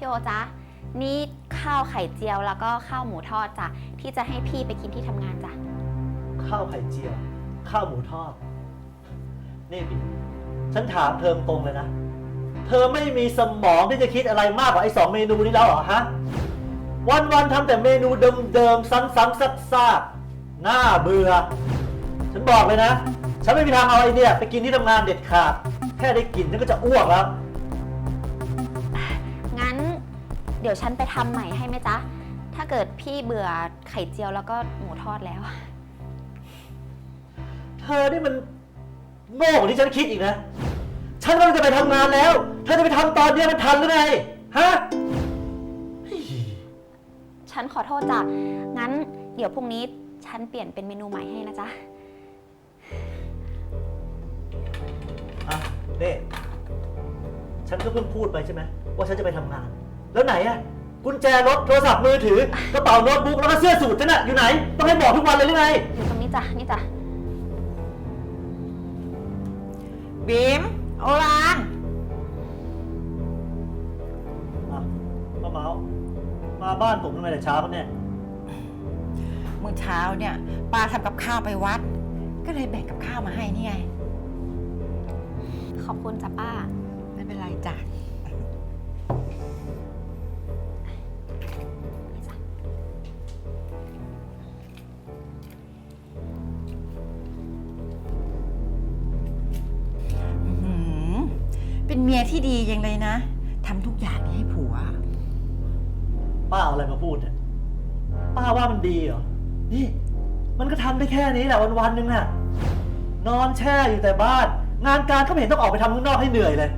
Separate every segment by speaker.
Speaker 1: พี่โอจ๊ะนี่ข้าวไข่เจียวแล้วก็ข้าวหมูทอดจ้ะที่จะให้พี่ไปกินที่ทำงานจ้ะ
Speaker 2: ข้าวไข่เจียว ข้าวหมูทอด นี่บิ๊มฉันถามเธอตรงเลยนะ เธอไม่มีสมองที่จะคิดอะไรมากกว่าไอ้สองเมนูนี้แล้วเหรอฮะ วันๆทำแต่เมนูเดิมๆ ซ้ำๆซากๆน่าเบื่อ ฉันบอกเลยนะ ฉันไม่มีทางเอาไอเนี่ยไปกินที่ทำงานเด็ดขาด แค่ได้กลินฉันก็จะอ้วกแล้ว
Speaker 1: เดี๋ยวฉันไปทำใหม่ให้ไหมจ๊ะ ถ้าเกิดพี่เบื่อไข่เจียวแล้วก็หมูทอดแล้ว
Speaker 2: เธอนี่มันโง่กว่าที่ฉันคิดอีกนะ ฉันกำลังจะไปทำงานแล้ว เธอจะไปทำตอนเนี้ยมันทันหรือไง ฮะเฮ้ย
Speaker 1: ฉันขอโทษจ้ะ งั้นเดี๋ยวพรุ่งนี้ฉันเปลี่ยนเป็นเมนูใหม่ให้นะจ๊ะ
Speaker 2: อะเน่ฉันก็เพิ่งพูดไปใช่ไหมว่าฉันจะไปทำงาน แล้วไหนอะกุญแจรถโทรศัพท์มือถือกระเป๋าโน้ตบุ๊กแล้วก็เสื้อสูทฉันอะอยู่ไหน ต้องให้บอกทุกวันเลยหรือไง
Speaker 1: อยู่ตรงนี้จ้ะนี่จ้ะ
Speaker 3: บีมโอราน
Speaker 2: อะป้าเมาส์มาบ้านผมทำไมแต่เช้าครับเนี่ย
Speaker 3: เมื่อเช้าเนี่ยป้าทำกับข้าวไปวัด ก็เลยแบ่งกับข้าวมาให้นี่ไง
Speaker 1: ขอบคุณจ้ะป้า
Speaker 3: ไม่เป็นไรจ้ะ มียที่ดียังเลยนะทำทุกอย่างให้ผัว
Speaker 2: ป้าเอาอะไรมาพูดเนี่ยป้าว่ามันดีเหรอ นี่ มันก็ทำได้แค่นี้แหละวันวันๆหนึงน่ะ นอนแช่อยู่แต่บ้าน งานการก็ไม่เห็นต้องออกไปทำข้างนอกให้เหนื่อยเลย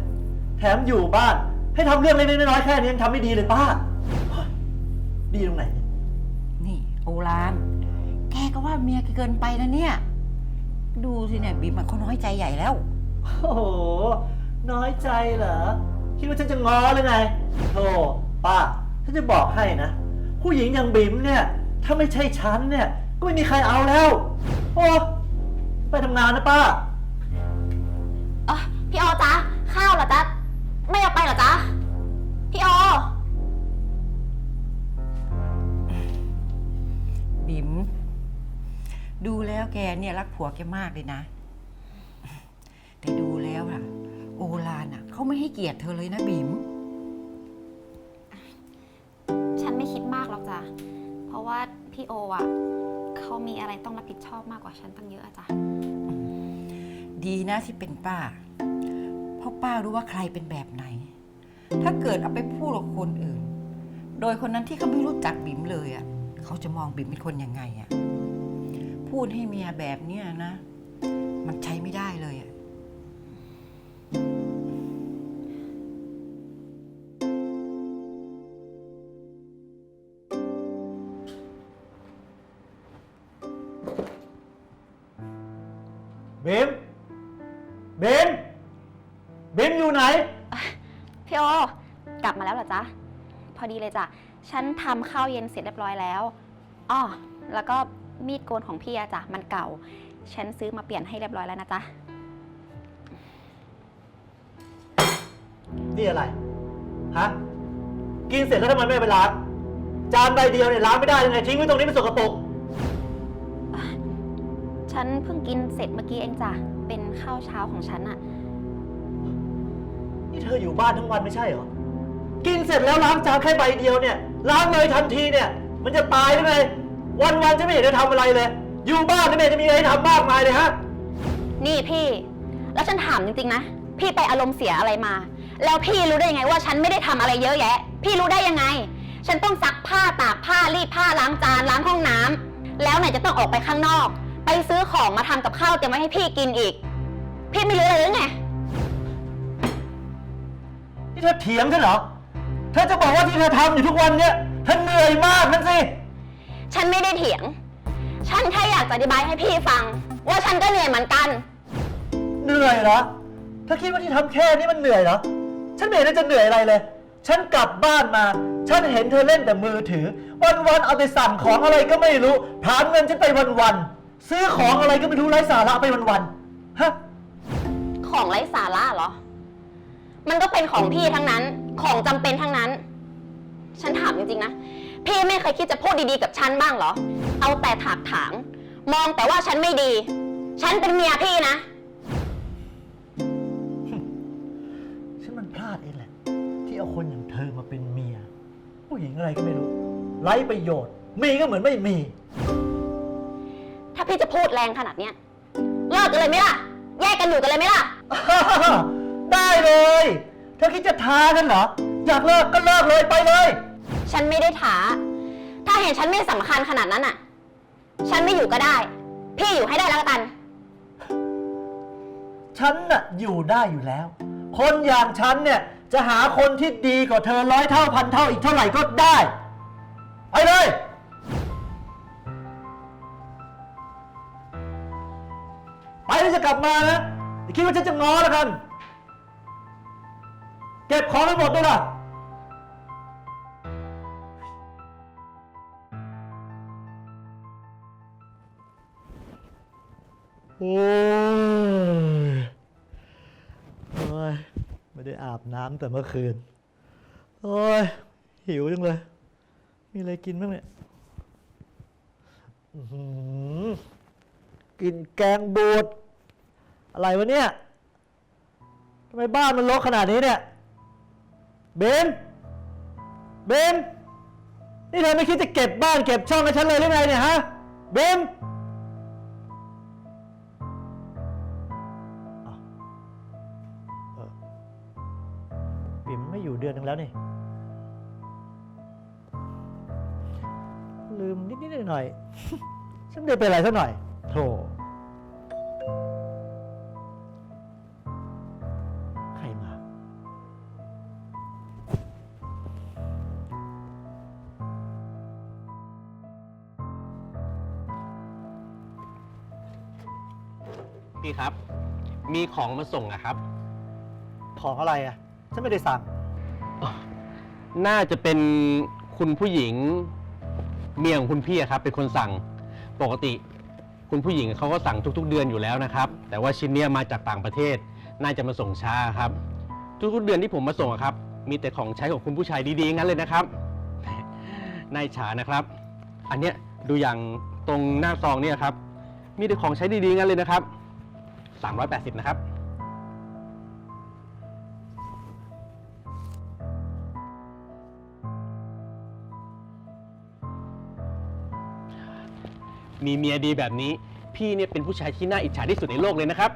Speaker 2: แถมอยู่บ้านให้ทำเรื่องเล็กๆน้อยๆแค่นี้ยังทำไม่ดีเลยป้าเฮ้ยดีตรงไหนเนี่ย
Speaker 3: นี่โอรานแกก็ว่าเมียแกเกินไปนะเนี่ย ดูสิเนี่ยบีมมันเขาน้อยใจใหญ่แล้ว
Speaker 2: โอ้โห น้อยใจเหรอ คิดว่าฉันจะง้อหรือไงโธ่ป้า ฉันจะบอกให้นะ ผู้หญิงอย่างบิ๋มเนี่ย ถ้าไม่ใช่ฉันเนี่ย ก็ไม่มีใครเอาแล้ว โอ้ไปทำงานนะป้า
Speaker 1: เออพี่ออจ๊ะข้าวเหรอจ๊ะไม่เอาไปเหรอจ๊ะพี่ออ
Speaker 3: บิมดูแล้วแกเนี่ยรักผัวแกมากเลยนะ โอรานอะเขาไม่ให้เกียรติเธอเลยนะบิม
Speaker 1: ฉันไม่คิดมากหรอกจ้ะ เพราะว่าพี่โออะเขามีอะไรต้องรับผิดชอบมากกว่าฉันตั้งเยอะอะจ้ะ
Speaker 3: ดีนะที่เป็นป้า เพราะป้ารู้ว่าใครเป็นแบบไหน ถ้าเกิดเอาไปพูดกับคนอื่น โดยคนนั้นที่เขาไม่รู้จักบิ๋มเลยอะ่ะเขาจะมองบิ๋มเป็นคนยังไงอะ่ะ พูดให้เมียแบบเนี้ยนะ มันใช้ไม่ได้เลยอะ่
Speaker 2: บมอยู่ไหน
Speaker 1: พี่โอกลับมาแล้วเหรอจ๊ะ พอดีเลยจ้ะ ฉันทำข้าวเย็นเสร็จเรียบร้อยแล้วอ้อแล้วก็มีดโกนของพี่อะจ้ะ มันเก่า ฉันซื้อมาเปลี่ยนให้เรียบร้อยแล้วนะจ๊ะ
Speaker 2: นี่อะไร ฮะ กินเสร็จแล้วทำไมไม่เอาไปล้าง จานใบเดียวเนี่ยล้างไม่ได้ยังไงทิ้งไว้ตรงนี้มันสกปรก
Speaker 1: ฉันเพิ่งกินเสร็จเมื่อกี้เองจ้ะ เป็นข้าวเช้าของฉันอะ
Speaker 2: นี่ เธออยู่บ้านทั้งวันไม่ใช่เหรอ กินเสร็จแล้วล้างจานแค่ใบเดียวเนี่ย ล้างเลยทันทีเนี่ย มันจะตายหรือไงวันๆจะไม่เห็นจะทำอะไรเลย อยู่บ้านนี่ไม่เห็นจะมีอะไรให้ทำมากมายเลยฮะ
Speaker 1: นี่พี่ แล้วฉันถามจริงๆนะ พี่ไปอารมณ์เสียอะไรมา แล้วพี่รู้ได้ยังไงว่าฉันไม่ได้ทำอะไรเยอะแยะ พี่รู้ได้ยังไง ฉันต้องซักผ้าตากผ้ารีดผ้าล้างจานล้างห้องน้ำแล้วไหนจะต้องออกไปข้างนอก ไปซื้อของมาทำกับข้าวเตรียมไว้ให้พี่กินอีก พี่ไม่รู้เลยหรือไง
Speaker 2: นี่เธอเถียงฉันเหรอ เธอจะบอกว่าที่เธอทำอยู่ทุกวันเนี่ยเธอเหนื่อยมากนั่นสิ
Speaker 1: ฉันไม่ได้เถียง ฉันแค่อยากจะอธิบายให้พี่ฟัง ว่าฉันก็เหนื่อยเหมือนกัน
Speaker 2: เหนื่อยเหรอ เธอคิดว่าที่ทำแค่นี้มันเหนื่อยเหรอ ฉันไม่เห็นจะเหนื่อยอะไรเลย ฉันกลับบ้านมา ฉันเห็นเธอเล่นแต่มือถือ วันๆเอาแต่สั่งของอะไรก็ไม่รู้ถามเงินฉันไปวันๆ ซื้อของอะไรก็ไม่รู้ไร้สาระไปวันๆ ฮะ
Speaker 1: ของไร้สาระเหรอ มันก็เป็นของพี่ทั้งนั้น ของจำเป็นทั้งนั้น ฉันถามจริงๆนะ พี่ไม่เคยคิดจะพูดดีๆกับฉันบ้างเหรอ เอาแต่ถากถาง มองแต่ว่าฉันไม่ดี ฉันเป็นเมียพี่นะ
Speaker 2: ฉันมันพลาดเองแหละ ที่เอาคนอย่างเธอมาเป็นเมีย ผู้หญิงอะไรก็ไม่รู้ ไร้ประโยชน์ มีก็เหมือนไม่มี
Speaker 1: ถ้าพี่จะพูดแรงขนาดเนี้ยเลิกกันเลยไหมล่ะ แยกกันอยู่กันเลยไหมล่ะ
Speaker 2: ได้เลย เธอคิดจะท้ากันเหรอ อยากเลิกก็เลิกเลยไปเลย
Speaker 1: ฉันไม่ได้ท้าถ้าเห็นฉันไม่สำคัญขนาดนั้นอะ ฉันไม่อยู่ก็ได้ พี่อยู่ให้ได้แล้วกัน
Speaker 2: ฉันน่ะอยู่ได้อยู่แล้ว คนอย่างฉันเนี่ยจะหาคนที่ดีกว่าเธอร้อยเท่าพันเท่าอีกเท่าไหร่ก็ได้ ไปเลย ไปแล้วจะกลับมานะอย่าคิดว่าฉันจะง้อแล้วกัน เก็บของให้หมดด้วยล่ะ โอ้ยโอ้ยไม่ได้อาบน้ำแต่เมื่อคืน โอ้ย หิวจังเลย มีอะไรกินบ้างเนี่ยอื้อหือกินแกงบูด อะไรวะเนี่ย ทำไมบ้านมันรกขนาดนี้เนี่ย เบน เบน นี่เธอไม่คิดจะเก็บบ้านเก็บช่องให้ฉันเลยหรือไงเนี่ยฮะ เบนเออปิ่มไม่อยู่เดือนหนึงแล้วนี่ ลืมนิดๆหน่อยๆ ฉันไม่ได้เป็นอะไรสักหน่อยโธ่
Speaker 4: พี่ครับ มีของมาส่งอะครับ
Speaker 2: ของอะไรอะ ฉันไม่ได้สั่ง
Speaker 4: น่าจะเป็นคุณผู้หญิง เมียของคุณพี่อะครับ เป็นคนสั่ง ปกติ คุณผู้หญิงเขาก็สั่งทุก ๆ เดือนอยู่แล้วนะครับ แต่ว่าชิ้นเนี้ยมาจากต่างประเทศ น่าจะมาส่งช้าครับ ทุกๆเดือนที่ผมมาส่งอะครับ มีแต่ของใช้ของคุณผู้ชายดีๆงั้นเลยนะครับ นายฉานะครับ อันเนี้ยดูอย่างตรงหน้าซองเนี่ยครับ มีแต่ของใช้ดีๆงั้นเลยนะครับ 380 นะครับ มีเมียดีแบบนี้ พี่เนี่ยเป็นผู้ชายที่น่าอิจฉาที่สุดในโลกเลยนะครับ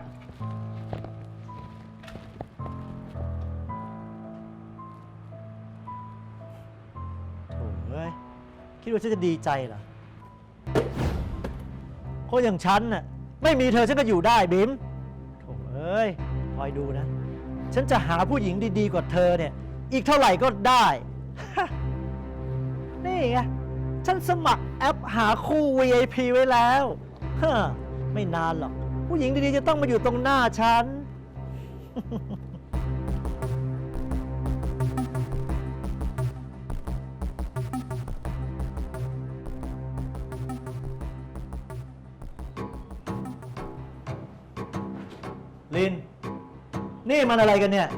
Speaker 2: โถ่เอ้ย คิดว่าฉันจะดีใจเหรอคนอย่างฉันน่ะไม่มีเธอฉันก็อยู่ได้บิม อ้ยคอยดูนะ ฉันจะหาผู้หญิงดีๆกว่าเธอเนี่ย อีกเท่าไหร่ก็ได้ นี่ไง ฉันสมัครแอปหาคู่ VIP ไว้แล้วฮะไม่นานหรอก ผู้หญิงดีๆจะต้องมาอยู่ตรงหน้าฉัน ลิน นี่มันอะไรกันเนี่ย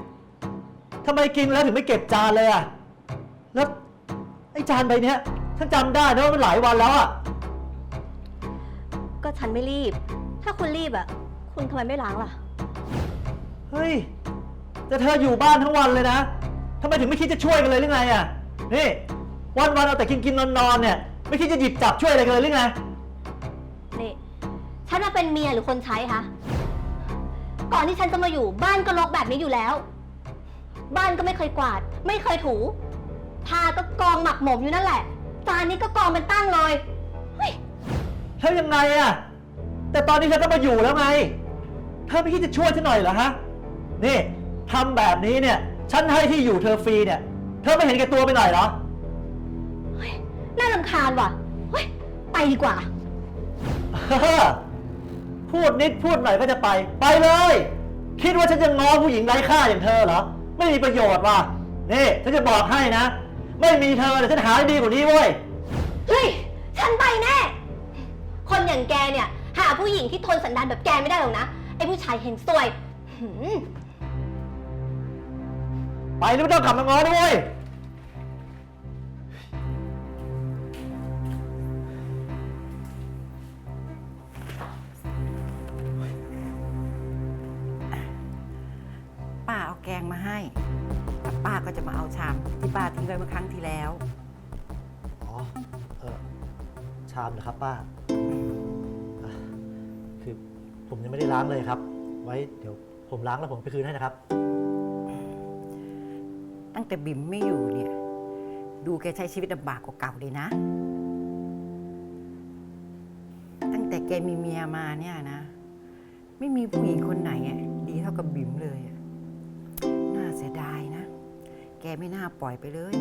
Speaker 2: ทำไมกินแล้วถึงไม่เก็บจานเลยอะแล้วไอ้จานใบเนี้ยฉันจำได้นะว่ามันหลายวันแล้วอะ
Speaker 5: ก็ฉันไม่รีบ ถ้าคุณรีบอะคุณทำไมไม่ล้างล่ะ
Speaker 2: เฮ้ย แต่เธออยู่บ้านทั้งวันเลยนะทำไมถึงไม่คิดจะช่วยกันเลยหรือไงอะนี่ วันวันๆเอาแต่กินกินนอนนอนๆเนี่ย ไม่คิดจะหยิบจับช่วยอะไรกันเลยหรือไง
Speaker 5: นี่ ฉันมาเป็นเมียหรือคนใช้คะ ก่อนที่ฉันจะมาอยู่บ้านก็รกแบบนี้อยู่แล้ว บ้านก็ไม่เคยกวาด ไม่เคยถูผ้าก็กองหมักหมมอยู่นั่นแหละ จานนี้ก็กองเป็นตั้งเลยเฮ้ย
Speaker 2: แล้วยังไงอะแต่ตอนนี้เธอก็มาอยู่แล้วไงเธอไม่คิดจะช่วยฉันหน่อยเหรอฮะ นี่ทำแบบนี้เนี่ย ฉันให้ที่อยู่เธอฟรีเนี่ย เธอไม่เห็นแก่ตัวไปหน่อยเหรอ
Speaker 5: เฮ้ยน่ารำคาญว่ะเฮ้ยไปดีกว่า
Speaker 2: พูดนิดพูดหน่อยก็จะไป ไปเลย คิดว่าฉันจะง้อผู้หญิงไร้ค่าอย่างเธอเหรอ ไม่มีประโยชน์ว่ะนี่ฉันจะบอกให้นะ ไม่มีเธอเดี๋ยวฉันหาได้ดีกว่านี้เว้ย
Speaker 5: เฮ้ย ฉันไปแน่ คนอย่างแกเนี่ย หาผู้หญิงที่ทนสันดานแบบแกไม่ได้หรอกนะ ไอ้ผู้ชายเห็นสวยหืม
Speaker 2: ไปแล้วไม่ต้องกลับมาง้อด้วย
Speaker 3: ไว้เมื่อครั้งที่แล้ว
Speaker 2: อ๋อ เออชามนะครับป้าอะคือผมยังไม่ได้ล้างเลยครับ ไว้เดี๋ยวผมล้างแล้วผมไปคืนให้นะครับ
Speaker 3: ตั้งแต่บิ่มไม่อยู่เนี่ย ดูแกใช้ชีวิตลำบากกว่าเก่าเลยนะ ตั้งแต่แกมีเมียมาเนี่ยนะ ไม่มีผู้หญิงคนไหนอะดีเท่ากับบิ่มเลยอะน่าเสียดายนะ แกไม่น่าปล่อยไปเลย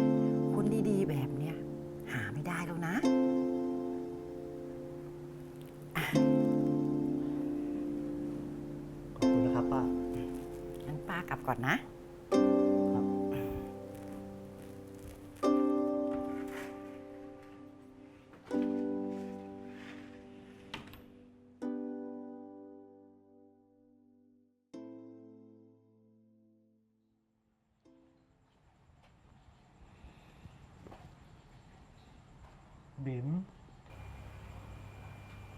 Speaker 3: คนดีๆแบบเนี้ยหาไม่ได้แล้วนะ
Speaker 2: ขอบคุณนะครับป้า
Speaker 3: งั้นป้ากลับก่อนนะ
Speaker 2: บิ๋ม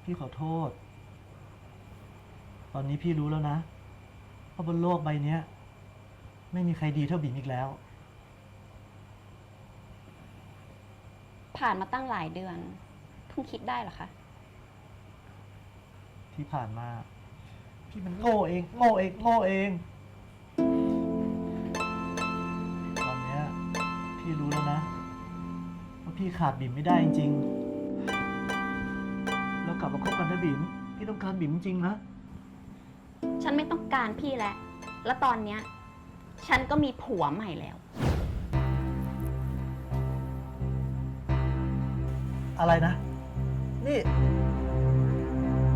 Speaker 2: พี่ขอโทษ ตอนนี้พี่รู้แล้วนะว่าบนโลกใบเนี้ย ไม่มีใครดีเท่าบิ๋มอีกแล้ว
Speaker 1: ผ่านมาตั้งหลายเดือนเพิ่งคิดได้เหรอคะ
Speaker 2: ที่ผ่านมา พี่มันโง่เอง โง่เองโง่เอง ตอนเนี้ย พี่รู้แล้วนะว่า พี่ขาดบิ่มไม่ได้จริงๆเรากลับมาคบกันนะบิ่มพี่ต้องการบิ่มจริงนะ
Speaker 1: ฉันไม่ต้องการพี่แล้ว แล้วตอนเนี้ย ฉันก็มีผัวใหม่แล้ว
Speaker 2: อะไรนะ นี่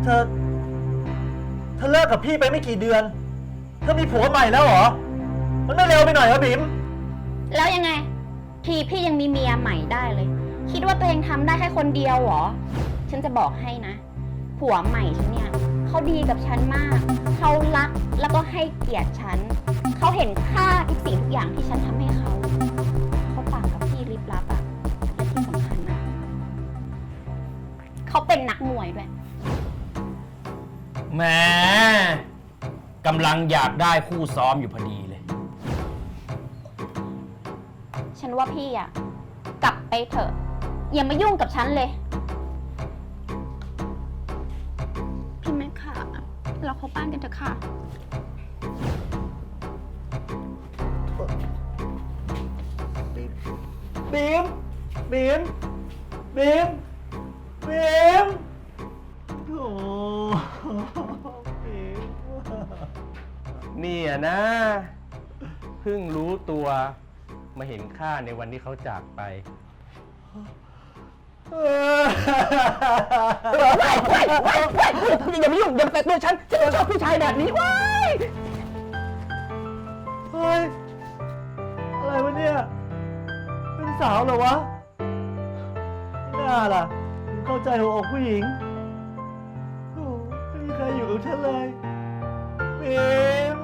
Speaker 2: เธอ เธอเลิกกับพี่ไปไม่กี่เดือน เธอมีผัวใหม่แล้วเหรอ มันไม่เร็วไปหน่อยเหรอบิ่ม
Speaker 1: แล้วยังไง ทีพี่ยังมีเมียใหม่ได้เลย คิดว่าตัวเองทำได้แค่คนเดียวเหรอ ฉันจะบอกให้นะ ผัวใหม่ฉันเนี่ยเขาดีกับฉันมาก เขารักแล้วก็ให้เกียรติฉัน เขาเห็นค่าทุกสิ่งทุกอย่างที่ฉันทำให้เขา เขาต่างกับพี่ลิบลับอะและที่สำคัญนะเขาเป็นนักมวยด้วย
Speaker 6: แหมกำลังอยากได้คู่ซ้อมอยู่พอดีเลย
Speaker 1: ฉันว่าพี่อะกลับไปเถอะ อย่ามายุ่งกับฉันเลย พี่แม่ค่ะ เราเข้าบ้านกันเถอะค่ะ
Speaker 2: บีม บีม บีม บีมโอ้บีม
Speaker 4: เนี่ยนะ เพิ่งรู้ตัวมาเห็นค่าในวันที่เขาจากไป
Speaker 2: ว้ยว
Speaker 4: ้ยว้ยว้ย
Speaker 6: อย่ามายุ่งอย่ามาแตะตัวฉันฉันไม่ชอบผู้ชายแบบนี้ว้าย
Speaker 2: เฮ้ย อะไรวะเนี่ย เป็นสาวเหรอวะไม่น่าล่ะถึงเข้าใจหัวอกผู้หญิงโอ้ไม่มีใครอยู่กับฉันเลยเบม